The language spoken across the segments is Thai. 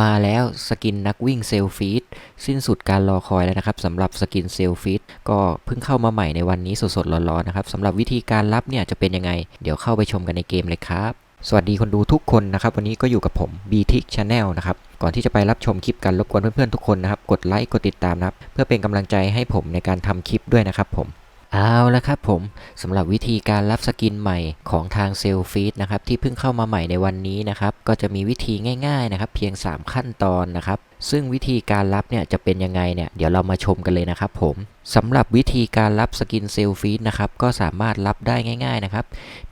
มาแล้วสกินนักวิ่งเซลฟีดสิ้นสุดการรอคอยแล้วนะครับสำหรับสกินเซลฟีดก็เพิ่งเข้ามาใหม่ในวันนี้สดๆร้อนๆนะครับสำหรับวิธีการรับเนี่ยจะเป็นยังไง เดี๋ยวเข้าไปชมกันในเกมเลยครับ สวัสดีคนดูทุกคนนะครับ วันนี้ก็อยู่กับผม b t i c Channel นะครับก่อนที่จะไปรับชมคลิปกันรบกวนเพื่อนๆทุกคนนะครับกดไลค์กดติดตามนะครับเพื่อเป็นกำลังใจให้ผมในการทำคลิปด้วยนะครับผม เอาละครับผมสำหรับวิธีการรับสกินใหม่ของทางเซลฟีดนะครับที่เพิ่งเข้ามาใหม่ในวันนี้นะครับก็จะมีวิธีง่ายๆนะครับเพียง 3 ขั้นตอนนะครับซึ่งวิธีการรับเนี่ยจะเป็นยังไงเนี่ยเดี๋ยวเรามาชมกันเลยนะครับผมสำหรับวิธีการรับสกินเซลฟีดนะครับก็สามารถรับได้ง่ายๆนะครับ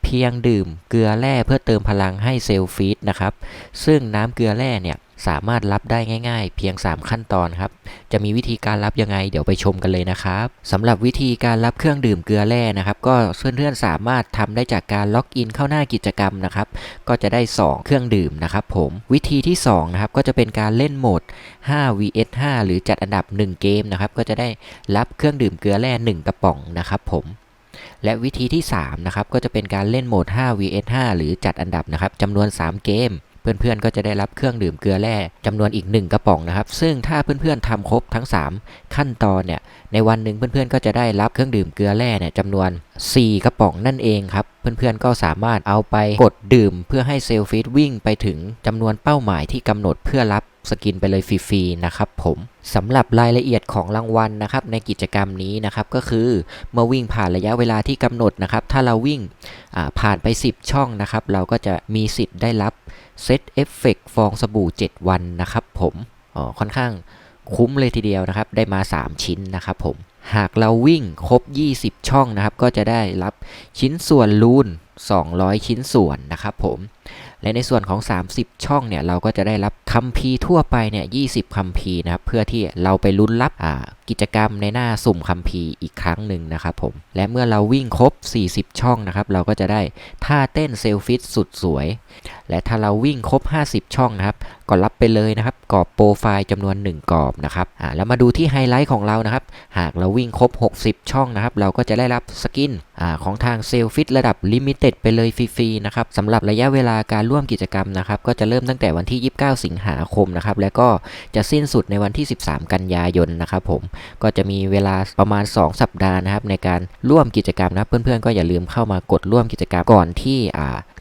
เพียงดื่มเกลือแร่เพื่อเติมพลังให้เซลฟีดนะครับซึ่งน้ำเกลือแร่เนี่ย สามารถรับได้ง่ายๆ เพียง 3 ขั้นตอนครับ จะมีวิธีการรับยังไงเดี๋ยวไปชมกันเลยนะครับสำหรับวิธีการรับเครื่องดื่มเกลือแร่นะครับ ก็เพื่อนๆสามารถทำได้จากการล็อกอินเข้าหน้ากิจกรรมนะครับ ก็จะได้ 2 เครื่องดื่มนะครับผมวิธีที่2นะครับก็จะเป็นการเล่นโหมด 5 vs 5 หรือจัดอันดับ 1 เกมนะครับ ก็จะได้รับเครื่องดื่มเกลือแร่1 กระป๋องนะครับผมและวิธีที่3นะครับก็จะเป็นการเล่นโหมด 5 vs 5 หรือจัดอันดับนะครับจำนวน 3 เกม เพื่อนๆก็จะได้รับเครื่องดื่มเกลือแร่จำนวนอีก 1 กระป๋องนะครับ ซึ่งถ้าเพื่อนๆทำครบทั้ง 3 ขั้นตอนเนี่ยในวันหนึ่งเพื่อนๆก็จะได้รับเครื่องดื่มเกลือแร่เนี่ยจำนวน 4 กระป๋องนั่นเองครับเพื่อนๆก็สามารถเอาไปกดดื่ม เพื่อให้เซลฟีดวิ่งไปถึงจำนวนเป้าหมายที่กำหนดเพื่อรับ สกินไปเลยฟรีๆนะครับผมสำหรับรายละเอียดของรางวัลนะครับในกิจกรรมนี้นะครับก็คือเมื่อวิ่งผ่านระยะเวลาที่กำหนดนะครับถ้าเราวิ่งผ่านไป 10 ช่องนะครับเราก็จะมีสิทธิ์ได้รับเซตเอฟเฟกฟองสบู่ 7 วันนะครับผมค่อนข้างคุ้มเลยทีเดียวนะครับได้มา 3 ชิ้นนะครับผมหากเราวิ่งครบ 20 ช่องนะครับ ก็จะได้รับชิ้นส่วนลูน 200 ชิ้นส่วนนะครับผม และในส่วนของ 30 ช่องเนี่ยเราก็จะได้รับคัมภีร์ทั่วไปเนี่ย20คัมภีร์นะครับเพื่อที่เราไปลุ้นรับกิจกรรมในหน้าสุ่มคัมภีร์อีกครั้งหนึ่งนะครับผม และเมื่อเราวิ่งครบ 40 ช่องนะครับ เราก็จะได้ท่าเต้นเซลฟิตสุดสวย และถ้าเราวิ่งครบ 50 ช่องนะครับ ก็รับไปเลยนะครับกรอบโปรไฟล์จำนวน 1 กรอบนะครับอ่าแล้วมาดูที่ไฮไลท์ของเรานะครับ หากเราวิ่งครบ 60 ช่องนะครับ เราก็จะได้รับสกินอ่าของทางเซลฟิตระดับลิมิเต็ดไปเลยฟรีๆนะครับสำหรับระยะเวลาการร่วมกิจกรรมนะครับ ก็จะเริ่มตั้งแต่วันที่ 29 สิงหาคมนะครับ แล้วก็จะสิ้นสุดในวันที่ 13 กันยายนนะครับผมก็จะมีเวลาประมาณ 2 สัปดาห์นะครับในการร่วมกิจกรรมนะเพื่อนๆก็อย่าลืมเข้ามากดร่วมกิจกรรมก่อนที่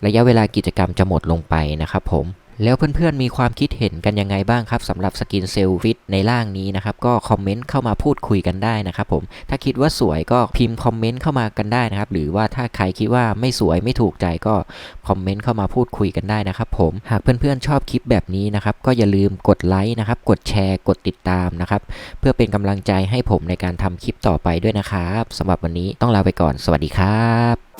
ระยะเวลากิจกรรมจะหมดลงไปนะครับผม แล้วเพื่อนๆมีความคิดเห็นกันยังไงบ้างครับสำหรับสกินเซลฟิตในร่างนี้นะครับ ก็คอมเมนต์เข้ามาพูดคุยกันได้นะครับผมถ้าคิดว่าสวยก็พิมพ์คอมเมนต์เข้ามากันได้นะครับ หรือว่าถ้าใครคิดว่าไม่สวยไม่ถูกใจก็คอมเมนต์เข้ามาพูดคุยกันได้นะครับผมหากเพื่อนๆชอบคลิปแบบนี้นะครับ ก็อย่าลืมกดไลค์นะครับ กดแชร์ กดติดตามนะครับ เพื่อเป็นกำลังใจให้ผมในการทำคลิปต่อไปด้วยนะครับสำหรับวันนี้ต้องลาไปก่อน สวัสดีครับ